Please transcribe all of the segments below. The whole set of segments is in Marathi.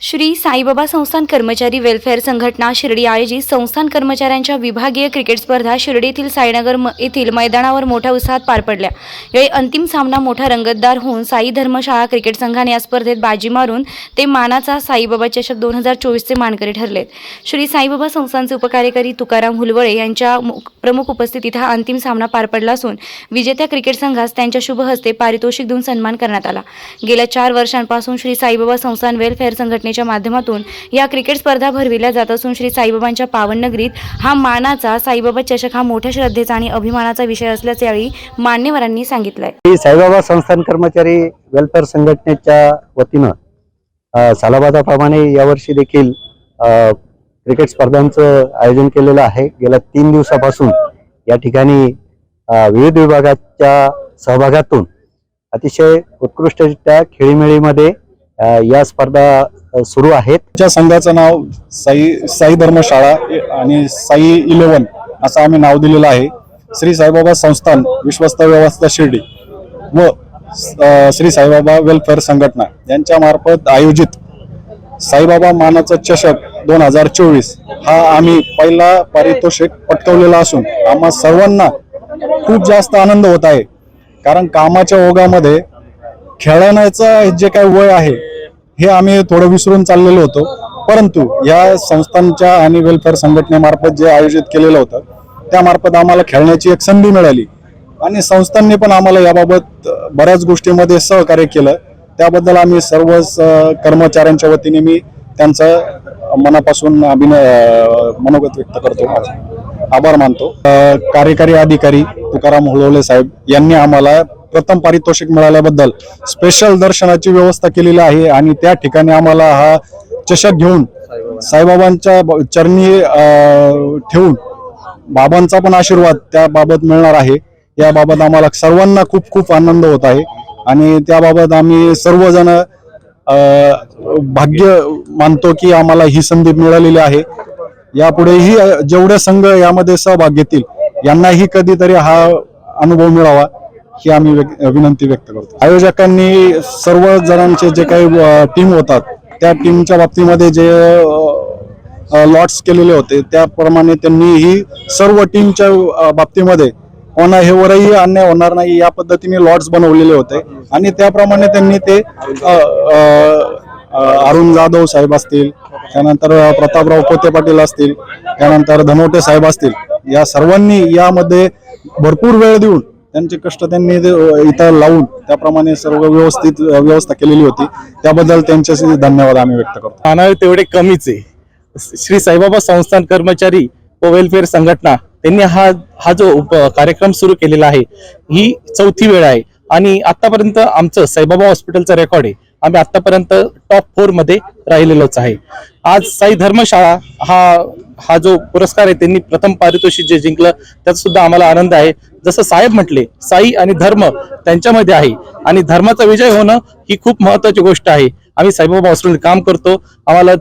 श्री साईबाबा संस्थान कर्मचारी वेलफेअर संघटना शिर्डी आयोजित संस्थान कर्मचाऱ्यांच्या विभागीय क्रिकेट स्पर्धा शिर्डी येथील साईनगर येथील मैदानावर मोठ्या उत्साहात पार पडल्या. यावेळी अंतिम सामना मोठा रंगतदार होऊन साई धर्मशाळा क्रिकेट संघाने या स्पर्धेत बाजी मारून ते मानाचा साईबाबा चषक दोन हजार चोवीसचे मानकरी ठरलेत. श्री साईबाबा संस्थानचे उपकार्यकारी तुकाराम हुलवळे यांच्या प्रमुख उपस्थितीत हा अंतिम सामना पार पडला असून विजेत्या क्रिकेट संघास त्यांच्या शुभ हस्ते पारितोषिक देऊन सन्मान करण्यात आला. गेल्या चार वर्षांपासून श्री साईबाबा संस्थान वेलफेअर संघटनेच्या माध्यमातून या क्रिकेट स्पर्धा भरविल्या जात असून श्री साईबाबांच्या पावन नगरीत हा मानाचा साईबाबा चषक हा मोठ्या श्रद्धेचा आणि अभिमानाचा विषय असल्याचे यावेळी मान्यवरांनी सांगितलंय. साईबाबा संस्थान कर्मचारी वेलफेअर संघटनेच्या वतीनं सालाबादाप्रमाणे यावर्षी देखील क्रिकेट स्पर्धांचं आयोजन केलेलं आहे. गेल्या तीन दिवसापासून या ठिकाणी विविध विभागाच्या सहभागातून अतिशय उत्कृष्टरित्या खेळीमेळीमध्ये या स्पर्धा सुरू आहेत. त्या संघाचं नाव साई साई धर्मशाळा आणि साई इलेव्हन असं आम्ही नाव दिलेलं आहे. श्री साईबाबा संस्थान विश्वस्त व्यवस्था शिर्डी व श्री साईबाबा वेलफेअर संघटना यांच्या मार्फत आयोजित साईबाबा मानाचं चषक दोन हजार चोवीस हा आम्ही पहिला पारितोषिक पटकवलेला असून आम्हा सर्वांना खूप जास्त आनंद होत आहे. कारण कामाच्या ओघामध्ये खेळण्याचं जे काही वय आहे हे आम्ही थोडं विसरून चाललेलो होतो. परंतु या संस्थांच्या आणि वेलफेअर संघटनेमार्फत जे आयोजित केलेलं होतं त्यामार्फत आम्हाला खेळण्याची एक संधी मिळाली. आणि संस्थांनी पण आम्हाला याबाबत बऱ्याच गोष्टीमध्ये सहकार्य केलं. त्याबद्दल आम्ही सर्व कर्मचाऱ्यांच्या वतीने मी त्यांचं मनापासून अभिनय मनोगत व्यक्त करतो. आभार मानतो. कार्यकारी अधिकारी तुकाराम होळवले साहेब यांनी आम्हाला प्रथम पारितोषिक मिळाल्याबद्दल स्पेशल दर्शनाची व्यवस्था केलेली आहे आणि त्या ठिकाणी आम्हाला हा चषक घेऊन साईबाबांच्या ब- चरणी ठेवून बाबांचा पण आशीर्वाद त्याबाबत मिळणार आहे. याबाबत आम्हाला सर्वांना खूप खूप आनंद होत आहे आणि त्याबाबत आम्ही सर्वजण भाग्य मानतो की आम्हाला ही संधी मिळालेली आहे. यापुढेही जेवढे संघ यामध्ये सहभाग घेतील यांनाही कधीतरी हा अनुभव मिळावा. ही आम्ही विनंती व्यक्त करतो. आयोजकांनी सर्व जणांचे जे काही टीम होतात त्या टीमच्या बाबतीमध्ये जे लॉट्स केलेले होते त्याप्रमाणे त्यांनी ही सर्व टीमच्या बाबतीमध्ये कोणा हे वरही अन्याय होणार नाही या पद्धतीने लॉट्स बनवलेले होते. आणि त्याप्रमाणे त्यांनी ते अरुण जाधव साहेब असतील त्यानंतर प्रतापराव पोते पाटील असतील त्यानंतर धनोटे साहेब असतील या सर्वांनी यामध्ये भरपूर वेळ देऊन त्यांचे कष्ट त्यांनी इथं लावून त्याप्रमाणे सर्व व्यवस्थित व्यवस्था केलेली होती. त्याबद्दल त्यांच्याशी धन्यवाद आम्ही व्यक्त करतो. आणावे तेवढे कमीच आहे. श्री साईबाबा संस्थान कर्मचारी व वेलफेअर संघटना त्यांनी हा हा जो उप कार्यक्रम सुरू केलेला आहे ही चौथी वेळ आहे. आणि आतापर्यंत आमचं साईबाबा हॉस्पिटलचं रेकॉर्ड आहे. आम्ही आतापर्यंत टॉप फोरमध्ये राहिलेलोच आहे. आज साई धर्मशाळा हा हा जो पुरस्कार आहे त्यांनी प्रथम पारितोषिक जे जिंकलं त्याचा सुद्धा आम्हाला आनंद आहे. जसं साहेब म्हटले साई आणि धर्म त्यांच्यामध्ये आहे. आणि धर्माचा विजय होणं ही खूप महत्वाची गोष्ट आहे. आम्ही साईबाबा हॉस्पिटल काम करतो. आम्हाला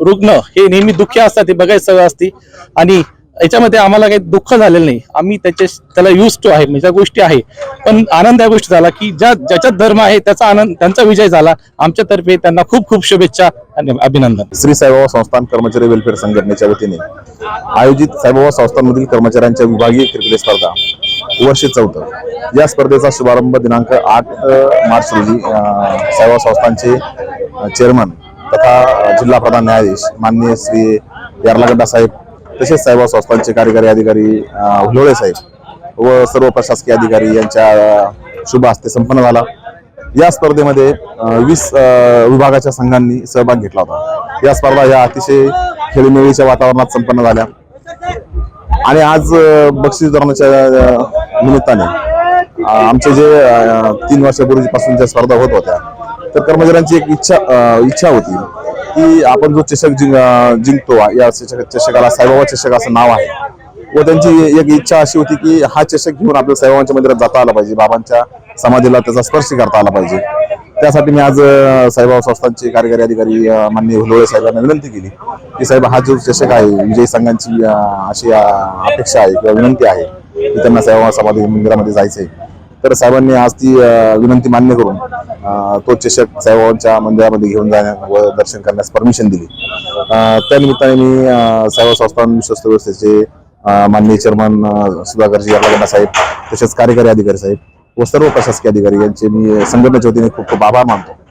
रुग्ण हे नेहमी दुःखी असतात ते बघायची सवय असते. आणि याच्यामध्ये आम्हाला काही दुःख झालेलं नाही. आम्ही त्याच्या त्याला युज टू आहे म्हणजे त्या गोष्टी आहे. पण आनंद या गोष्टी झाला की ज्या ज्याच्यात धर्म आहे त्याचा आनंद त्यांचा विजय झाला. आमच्यातर्फे त्यांना खूप खूप शुभेच्छा आणि अभिनंदन. श्री साईबाबा संस्थान कर्मचारी वेलफेअर संघटनेच्या वतीने आयोजित साईबाबा संस्थांमधील कर्मचाऱ्यांच्या विभागीय क्रिकेट स्पर्धा वर्ष चौथं या स्पर्धेचा शुभारंभ दिनांक आठ मार्च रोजी साईबाबा संस्थांचे चेअरमन तथा जिल्हा प्रधान न्यायाधीश माननीय श्री यार्लागड्डा साहेब तसेच साहेबा संस्थांचे कार्यकारी अधिकारी हुलोळे साहेब व सर्व प्रशासकीय अधिकारी यांच्या शुभ हस्ते संपन्न झाला. या स्पर्धेमध्ये वीस विभागाच्या संघांनी सहभाग घेतला होता. या स्पर्धा या अतिशय खेळीमेळीच्या वातावरणात संपन्न झाल्या. आणि आज बक्षीस वितरणाच्या निमित्ताने आमचे जे तीन वर्षापूर्वीपासून ज्या स्पर्धा होत होत्या तर कर्मचाऱ्यांची एक इच्छा इच्छा होती. की आपण जो चषक जिंक जिंकतो या चषक चषकाला साईबाबा चषक असं नाव आहे. व त्यांची एक इच्छा अशी होती की हा चषक घेऊन आपल्या साईबाबांच्या मंदिरात जाता आला पाहिजे. बाबांच्या समाधीला त्याचा स्पर्श करता आला पाहिजे. त्यासाठी मी आज साईबाबा संस्थांचे कार्यकारी अधिकारी अ, माननीय हुलोळे साहेबांना विनंती केली की साहेब हा जो चषक आहे विजयी संघांची अशी अपेक्षा आहे किंवा विनंती आहे की त्यांना साईबाबा समाधी मंदिरामध्ये जायचं आहे तर साहेबांनी आज ती विनंती मान्य करून तो चषक साहेबांच्या मंदिरामध्ये घेऊन जाण्या व दर्शन करण्यास परमिशन दिली. त्यानिमित्ताने मी अ, संस्थान विश्वस्त व्यवस्थेचे माननीय चेअरमन सुधाकरजी यांना साहेब तसेच कार्यकारी अधिकारी साहेब व सर्व प्रशासकीय अधिकारी यांचे मी संघटनेच्या वतीने खूप खूप आभार मानतो.